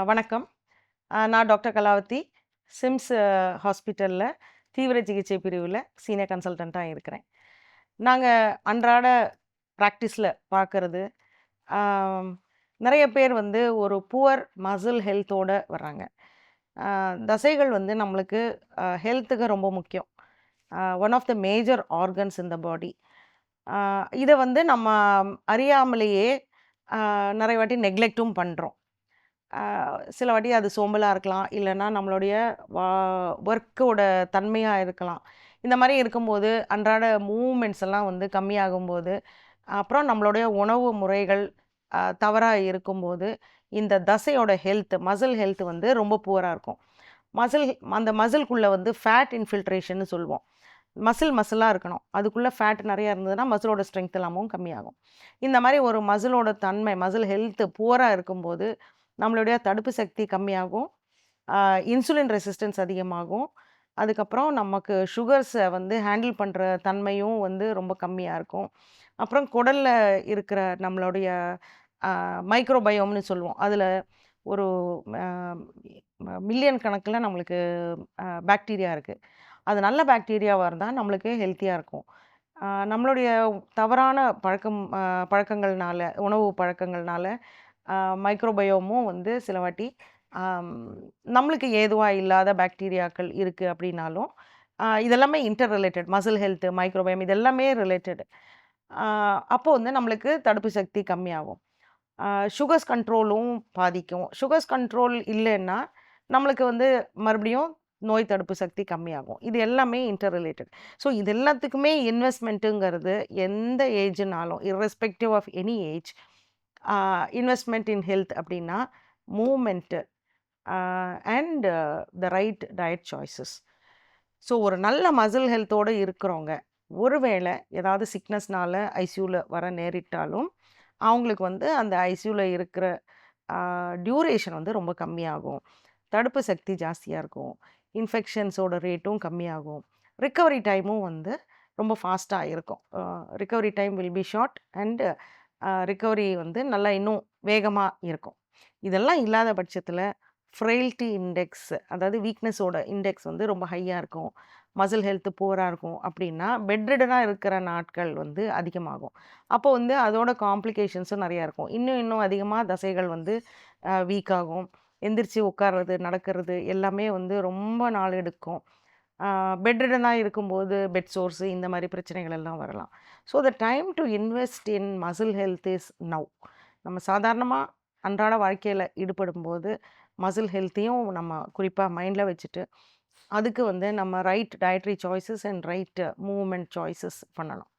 வணக்கம். நான் doctor Kalavathi Sims ஹாஸ்பிட்டலில் தீவிர சிகிச்சை பிரிவில் சீனியர் கன்சல்டண்ட்டாக இருக்கிறேன். நாங்கள் அன்றாட ப்ராக்டிஸில் பார்க்குறது நிறைய பேர் வந்து ஒரு புவர் மசில் ஹெல்த்தோடு வர்றாங்க. தசைகள் வந்து நம்மளுக்கு ஹெல்த்துக்கு ரொம்ப முக்கியம். One of the major organs in the body இதை வந்து நம்ம அறியாமலேயே நிறைய வாட்டி நெக்லெக்ட்டும் பண்ணுறோம் சில வாட்டி அது சோம்பலாக இருக்கலாம். இல்லைன்னா நம்மளுடைய வா ஒர்க்கோட தன்மையாக இருக்கலாம். இந்த மாதிரி இருக்கும்போது அன்றாட மூமெண்ட்ஸ் எல்லாம் வந்து கம்மியாகும்போது அப்புறம் நம்மளுடைய உணவு முறைகள் தவறாக இருக்கும்போது இந்த தசையோட ஹெல்த் மசில் ஹெல்த் வந்து ரொம்ப புவராக இருக்கும். மசில் அந்த மசில்குள்ளே வந்து ஃபேட் இன்ஃபில்ட்ரேஷன் சொல்லுவோம் மசில் மசிலாக இருக்கணும். அதுக்குள்ளே ஃபேட் நிறையா இருந்ததுன்னா மசிலோட ஸ்ட்ரென்த் எல்லாமும் கம்மியாகும். இந்த மாதிரி ஒரு மசிலோட தன்மை மசில் ஹெல்த்து புவராக இருக்கும்போது நம்மளுடைய தடுப்பு சக்தி கம்மியாகும். இன்சுலின் ரெசிஸ்டன்ஸ் அதிகமாகும். அதுக்கப்புறம் நமக்கு சுகர்ஸை வந்து ஹேண்டில் பண்ணுற தன்மையும் வந்து ரொம்ப கம்மியாக இருக்கும். அப்புறம் குடலில் இருக்கிற நம்மளுடைய மைக்ரோபயோம்னு சொல்லுவோம். அதில் ஒரு மில்லியன் கணக்கில் நம்மளுக்கு பாக்டீரியா இருக்குது அது நல்ல பாக்டீரியாவாக இருந்தால் நம்மளுக்கு ஹெல்த்தியாக இருக்கும். நம்மளுடைய தவறான பழக்கம் பழக்கங்கள்னால உணவு பழக்கங்கள்னால மைக்ரோபயோமும் வந்து சில வாட்டி நம்மளுக்கு ஏதுவாக இல்லாத பாக்டீரியாக்கள் இருக்குது அப்படின்னாலும் இதெல்லாமே interrelated muscle health microbiome இதெல்லாமே ரிலேட்டடு அப்போது வந்து நம்மளுக்கு தடுப்பு சக்தி கம்மியாகும். சுகர்ஸ் கண்ட்ரோலும் பாதிக்கும். சுகர்ஸ் கண்ட்ரோல் இல்லைன்னா நம்மளுக்கு வந்து மறுபடியும் நோய் தடுப்பு சக்தி கம்மியாகும். இது எல்லாமே இன்டர் ரிலேட்டட் ஸோ இது எல்லாத்துக்குமே இன்வெஸ்ட்மெண்ட்டுங்கிறது எந்த ஏஜ்னாலும் irrespective of any age investment in health அப்படின்னா movement and the right diet choices so ஒரு நல்ல மசில் ஹெல்த்தோடு இருக்கிறவங்க ஒருவேளை ஏதாவது சிக்னஸ்னால ஐசியூவில் வர நேரிட்டாலும் அவங்களுக்கு வந்து அந்த ஐசியூவில் இருக்கிற டியூரேஷன் வந்து ரொம்ப கம்மியாகும். தடுப்பு சக்தி ஜாஸ்தியாக இருக்கும். இன்ஃபெக்ஷன்ஸோட ரேட்டும் கம்மியாகும். ரிக்கவரி டைமும் வந்து ரொம்ப ஃபாஸ்ட்டாக இருக்கும். Recovery time will be short and recovery வந்து நல்லா இன்னும் வேகமாக இருக்கும். இதெல்லாம் இல்லாத பட்சத்தில் ஃப்ரெயில்ட்டி இண்டெக்ஸ் அதாவது வீக்னஸோட இண்டெக்ஸ் வந்து ரொம்ப ஹையாக இருக்கும். மசில் ஹெல்த்து புவராக இருக்கும். அப்படின்னா பெட்ரிடனாக இருக்கிற நாட்கள் வந்து அதிகமாகும். அப்போ வந்து அதோட காம்ப்ளிகேஷன்ஸும் நிறையா இருக்கும். இன்னும் இன்னும் அதிகமாக தசைகள் வந்து வீக் ஆகும். எந்திரிச்சு உட்கார்றது நடக்கிறது எல்லாமே வந்து ரொம்ப நாள் எடுக்கும். பெட்ரிடனாக இருக்கும்போது பெட் சோர்ஸு இந்த மாதிரி பிரச்சனைகள் எல்லாம் வரலாம். So the time to invest in muscle health is now நம்ம சாதாரணமாக அன்றாட வாழ்க்கையில் ஈடுபடும்போது மசில் ஹெல்த்தையும் நம்ம குறிப்பாக மைண்டில் வச்சுட்டு அதுக்கு வந்து நம்ம right dietary choices and right movement choices பண்ணணும்